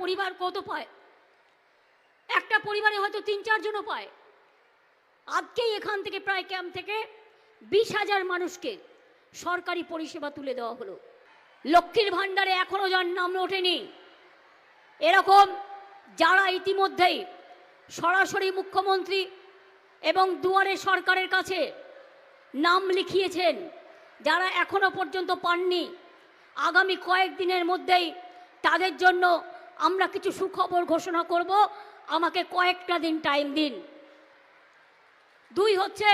পরিবার কত পায়? একটা পরিবারে হয়তো তিন, চারজনও পায়। আজকেই এখান থেকে প্রায় ক্যাম্প থেকে বিশ হাজার মানুষকে সরকারি পরিষেবা তুলে দেওয়া হলো। লক্ষ্মীর ভাণ্ডারে এখনও যার নাম ওঠেনি। এরকম যারা ইতিমধ্যেই সরাসরি মুখ্যমন্ত্রী এবং দুয়ারে সরকারের কাছে নাম লিখিয়েছেন, যারা এখনও পর্যন্ত পাননি, আগামী কয়েকদিনের মধ্যেই তাদের জন্য আমরা কিছু সুখবর ঘোষণা করব। আমাকে কয়েকটা দিন টাইম দিন। দুই হচ্ছে,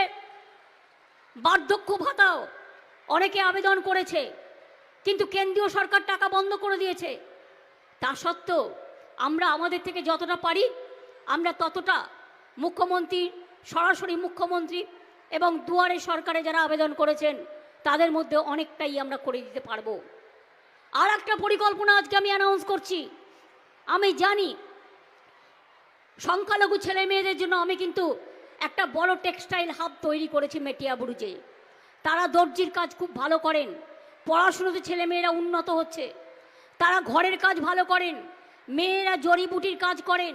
বার্ধক্য ভাতাও অনেকে আবেদন করেছে, কিন্তু কেন্দ্রীয় সরকার টাকা বন্ধ করে দিয়েছে। তা সত্ত্বেও আমরা আমাদের থেকে যতটা পারি, আমরা ততটা মুখ্যমন্ত্রী, সরাসরি মুখ্যমন্ত্রী এবং দুয়ারে সরকারে যারা আবেদন করেছেন, তাদের মধ্যে অনেকটাই আমরা করে দিতে পারব। আর একটা পরিকল্পনা আজকে আমি অ্যানাউন্স করছি। আমি জানি। সংখ্যালঘু ছেলে মেয়েদের জন্য আমি কিন্তু একটা বড় টেক্সটাইল হাব তৈরি করেছি মেটিয়াবুরুজে তারা দর্জির কাজ খুব ভালো করেন। পড়াশুনোতে ছেলে মেয়েরা উন্নত হচ্ছে। তারা ঘরের কাজ ভালো করেন। মেয়েরা জড়িবুটির কাজ করেন।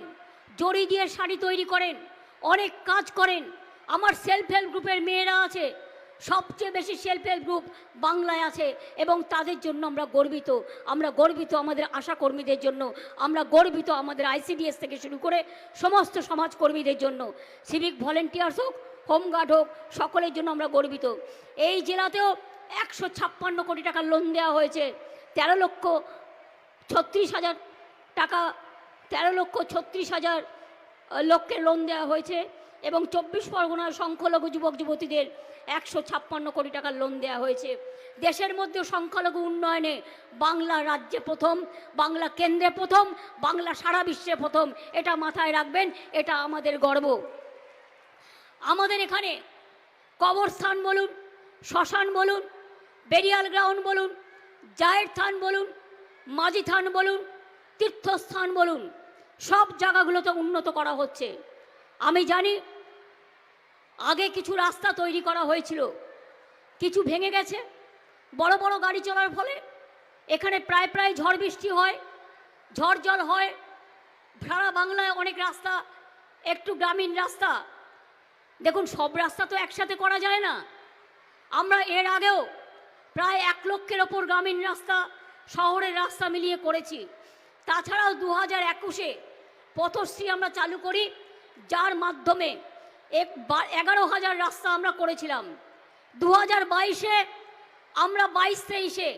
জড়ি দিয়ে শাড়ি তৈরি করেন। অনেক কাজ করেন। আমার সেলফ হেল্প গ্রুপের মেয়েরা আছে। সবচেয়ে বেশি সেলফ হেল্প গ্রুপ বাংলায় আছে এবং তাদের জন্য আমরা গর্বিত। আমরা গর্বিত আমাদের আশাকর্মীদের জন্য, আমরা গর্বিত আমাদের আইসিডিএস থেকে শুরু করে সমস্ত সমাজকর্মীদের জন্য। সিভিক ভলেন্টিয়ার্স হোক হোমগার্ড হোক, সকলের জন্য আমরা গর্বিত। এই জেলাতেও একশো ছাপ্পান্ন কোটি টাকা লোন দেওয়া হয়েছে। তেরো লক্ষ ছত্রিশ হাজার টাকা, তেরো লক্ষ ছত্রিশ হাজার লোককে লোন দেওয়া হয়েছে এবং চব্বিশ পরগনার সংখ্যালঘু যুবক যুবতীদের একশো ছাপ্পান্ন কোটি টাকার লোন দেওয়া হয়েছে। দেশের মধ্যে সংখ্যালঘু উন্নয়নে বাংলা রাজ্যে প্রথম, বাংলা কেন্দ্রে প্রথম, বাংলা সারা বিশ্বে প্রথম। এটা মাথায় রাখবেন, এটা আমাদের গর্ব। আমাদের এখানে কবরস্থান বলুন, শ্মশান বলুন বেরিয়াল গ্রাউন্ড বলুন, জায়ের থান বলুন, মাঝি থান বলুন, তীর্থস্থান বলুন, সব জায়গাগুলোতে উন্নত করা হচ্ছে। আমি জানি আগে কিছু রাস্তা তৈরি করা হয়েছিল। কিছু ভেঙে গেছে। বড় বড় গাড়ি চলার ফলে এখানে প্রায় প্রায় ঝড় বৃষ্টি হয়, ঝড় জল হয়। ভাড়া বাংলায় অনেক রাস্তা, একটু গ্রামীণ রাস্তা। দেখুন, সব রাস্তা তো একসাথে করা যায় না। আমরা এর আগেও প্রায় এক লক্ষের ওপর গ্রামীণ রাস্তা, শহরের রাস্তা মিলিয়ে করেছি। তাছাড়াও দু হাজার একুশে পথশ্রী আমরা চালু করি, যার মাধ্যমে এগারো হাজার রাস্তা আমরা করেছিলাম। দু হাজার বাইশে আমরা বাইশ তেইশে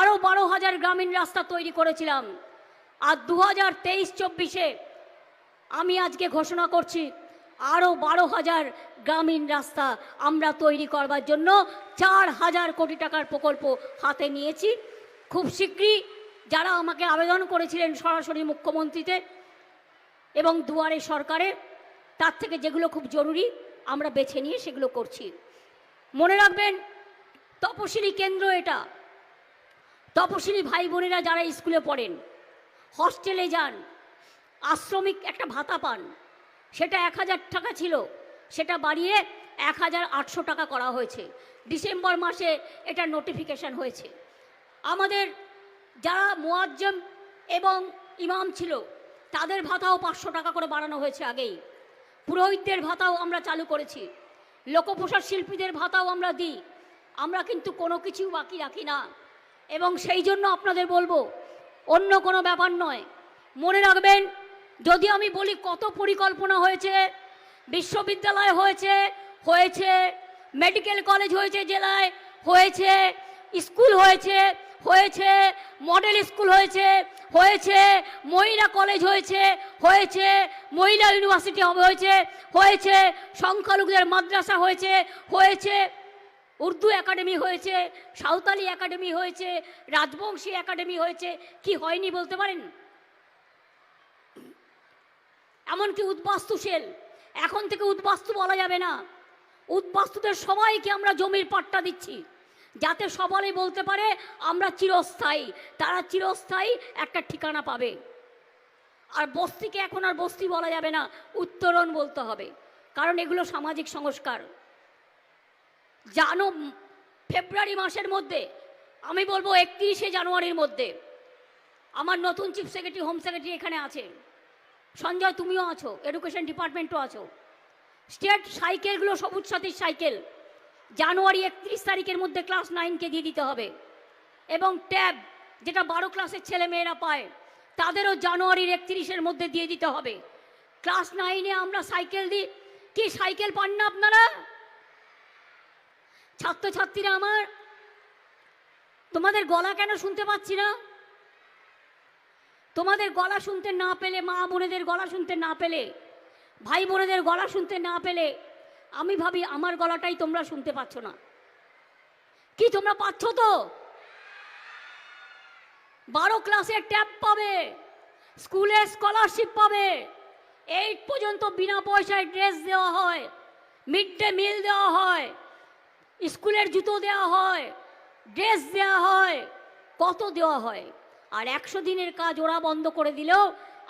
আরও বারো হাজার গ্রামীণ রাস্তা তৈরি করেছিলাম। আর দু হাজার তেইশ চব্বিশে আমি আজকে ঘোষণা করছি আরও বারো হাজার গ্রামীণ রাস্তা আমরা তৈরি করবার জন্য চার হাজার কোটি টাকার প্রকল্প হাতে নিয়েছি। খুব শীঘ্রই যারা আমাকে আবেদন করেছিলেন সরাসরি মুখ্যমন্ত্রীতে এবং দুয়ারে সরকারে তার থেকে যেগুলো খুব জরুরি আমরা বেছে নিয়ে সেগুলো করছি। মনে রাখবেন তপশিলি কেন্দ্র এটা। তপশিলি ভাই বোনেরা যারা স্কুলে পড়েন, হস্টেলে যান, আশ্রমিক একটা ভাতা পান, সেটা এক হাজার টাকা ছিল, সেটা বাড়িয়ে এক হাজার আটশো টাকা করা হয়েছে। ডিসেম্বর মাসে এটা নোটিফিকেশন হয়েছে। আমাদের যারা মোয়াজ্জম এবং ইমাম ছিল, তাদের ভাতাও পাঁচশো টাকা করে বাড়ানো হয়েছে আগেই। পুরোহিতদের ভাতাও আমরা চালু করেছি। লোকপ্রসাদ শিল্পীদের ভাতাও আমরা দিই। আমরা কিন্তু কোনো কিছু বাকি রাখি না। এবং সেই জন্য আপনাদের বলব, অন্য কোনো ব্যাপার নয়। মনে রাখবেন, যদি আমি বলি কত পরিকল্পনা হয়েছে, বিশ্ববিদ্যালয় হয়েছে হয়েছে, মেডিকেল কলেজ হয়েছে জেলায়, হয়েছে, স্কুল হয়েছে হয়েছে, মডেল স্কুল হয়েছে হয়েছে মহিলা কলেজ হয়েছে হয়েছে মহিলা ইউনিভার্সিটি হয়েছে হয়েছে, সংখ্যালঘুদের মাদ্রাসা হয়েছে হয়েছে, উর্দু একাডেমি হয়েছে, সাঁওতালি একাডেমি হয়েছে, রাজবংশী একাডেমি হয়েছে, কি হয়নি বলতে পারেন? এমনকি উদ্বাস্তু সেল, এখন থেকে উদ্বাস্তু বলা যাবে না। উদ্বাস্তুদের সবাইকে আমরা জমির পাট্টা দিচ্ছি, যাতে সবাই বলতে পারে, আমরা চিরস্থায়ী, তারা চিরস্থায়ী একটা ঠিকানা পাবে। আর বস্তিকে এখন আর বস্তি বলা যাবে না, উত্তরণ বলতে হবে। কারণ এগুলো সামাজিক সংস্কার। জানো, ফেব্রুয়ারি মাসের মধ্যে, আমি বলব একত্রিশে জানুয়ারির মধ্যে, আমার নতুন চিফ সেক্রেটারি, হোম সেক্রেটারি এখানে আছে। সঞ্জয়, তুমিও আছো, এডুকেশন ডিপার্টমেন্টও আছো। স্টেট সাইকেলগুলো সবুজ সাথীর সাইকেল। জানুয়ারি একত্রিশ তারিখের মধ্যে ক্লাস নাইনকে দিয়ে দিতে হবে। এবং ট্যাব, যেটা বারো ক্লাসের ছেলে মেয়েরা পায় তাদেরও জানুয়ারির একত্রিশের মধ্যে দিয়ে দিতে হবে। ক্লাস নাইনে আমরা সাইকেল দিই। কি সাইকেল পান না আপনারা? ছাত্রছাত্রীরা আমার, তোমাদের গলা কেন শুনতে পাচ্ছি না? তোমাদের গলা শুনতে না পেলে, মা বোনেদের গলা শুনতে না পেলে, ভাই বোনেদের গলা শুনতে না পেলে, আমি ভাবি আমার গলাটাই তোমরা শুনতে পাচ্ছ না। কি তোমরা পাচ্ছ তো? বারো ক্লাসের ট্যাব পাবে স্কুলে স্কলারশিপ পাবে। এইট পর্যন্ত বিনা পয়সায় ড্রেস দেওয়া হয় মিড ডে মিল দেওয়া হয় স্কুলের জুতো দেওয়া হয় ড্রেস দেওয়া হয়, কত দেওয়া হয়? আর একশো দিনের কাজ ওরা বন্ধ করে দিলেও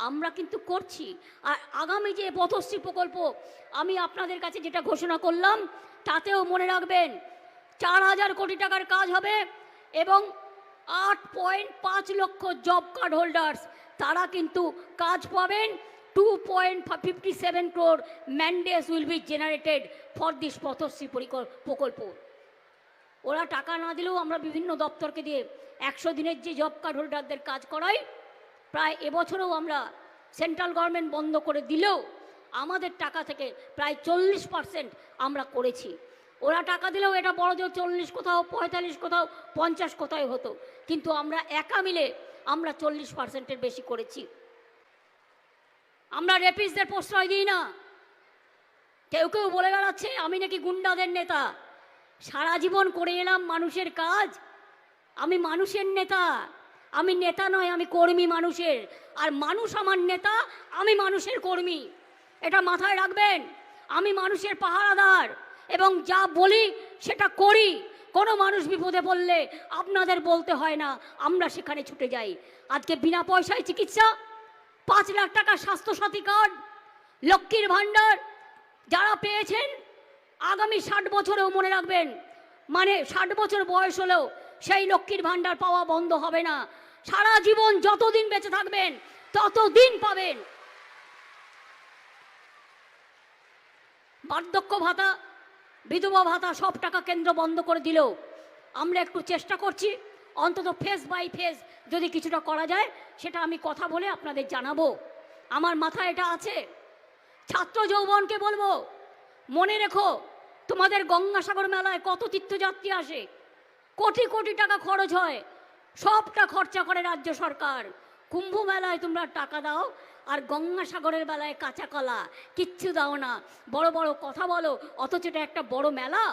আমরা কিন্তু করছি। আর আগামী যে পথশ্রী প্রকল্প, আমি আপনাদের কাছে যেটা ঘোষণা করলাম, তাতেও মনে রাখবেন, চার হাজার কোটি টাকার কাজ হবে এবং আট পয়েন্ট পাঁচ লক্ষ জব কার্ড হোল্ডার্স তারা কিন্তু কাজ পাবেন। Two point fifty seven crore mandays will be generated for this Pathashree পরিকল- প্রকল্প ওরা টাকা না দিলেও আমরা বিভিন্ন দপ্তরকে দিয়ে একশো দিনের যে জব কার্ড হোল্ডারদের কাজ করাই, প্রায় এবছরেও আমরা সেন্ট্রাল গভর্নমেন্ট বন্ধ করে দিলেও আমাদের টাকা থেকে প্রায় চল্লিশ পার্সেন্ট আমরা করেছি। ওরা টাকা দিলেও এটা বড় জোর চল্লিশ কোথাও, পঁয়তাল্লিশ কোথাও, পঞ্চাশ কোথায় হতো। কিন্তু আমরা একা মিলে আমরা চল্লিশ পার্সেন্টের বেশি করেছি। আমরা রেপিসদের প্রশ্রয় দিই না। কেউ কেউ বলে বেড়াচ্ছে, আমি নাকি গুন্ডাদের নেতা। সারা জীবন করে এলাম মানুষের কাজ। আমি মানুষের নেতা। আমি নেতা নয়, আমি কর্মী মানুষের। আর মানুষ আমার নেতা, আমি মানুষের কর্মী। এটা মাথায় রাখবেন। আমি মানুষের পাহারাদার। এবং যা বলি সেটা করি। কোনো মানুষ বিপদে পড়লে আপনাদের বলতে হয় না, আমরা সেখানে ছুটে যাই। আজকে বিনা পয়সায় চিকিৎসা, পাঁচ লাখ টাকা স্বাস্থ্যসাথী কার্ড, লক্ষ্মীর ভাণ্ডার, যারা পেয়েছেন, আগামী ষাট বছরেও মনে রাখবেন মানে ষাট বছর বয়স হলেও সেই লক্ষ্মীর ভাণ্ডার পাওয়া বন্ধ হবে না। সারা জীবন যতদিন বেঁচে থাকবেন, ততদিন পাবেন। বার্ধক্য ভাতা বিধবা ভাতা সব টাকা কেন্দ্র বন্ধ করে দিলেও আমরা একটু চেষ্টা করছি, অন্তত ফেস বাই ফেস যদি কিছুটা করা যায়, সেটা আমি কথা বলে আপনাদের জানাব। আমার মাথায় এটা আছে। ছাত্র যৌবনকে বলব, মনে রেখো, তোমাদের গঙ্গাসাগর মেলায় কত তীর্থযাত্রী আসে? কোটি কোটি টাকা খরচ হয়। সবটা খরচা করে রাজ্য সরকার। কুম্ভ মেলায় তোমরা টাকা দাও আর গঙ্গাসাগরের বেলায় কাঁচা কলা, কিচ্ছু দাও না। বড় বড় কথা বলো, অথচ এটা একটা বড় মেলা।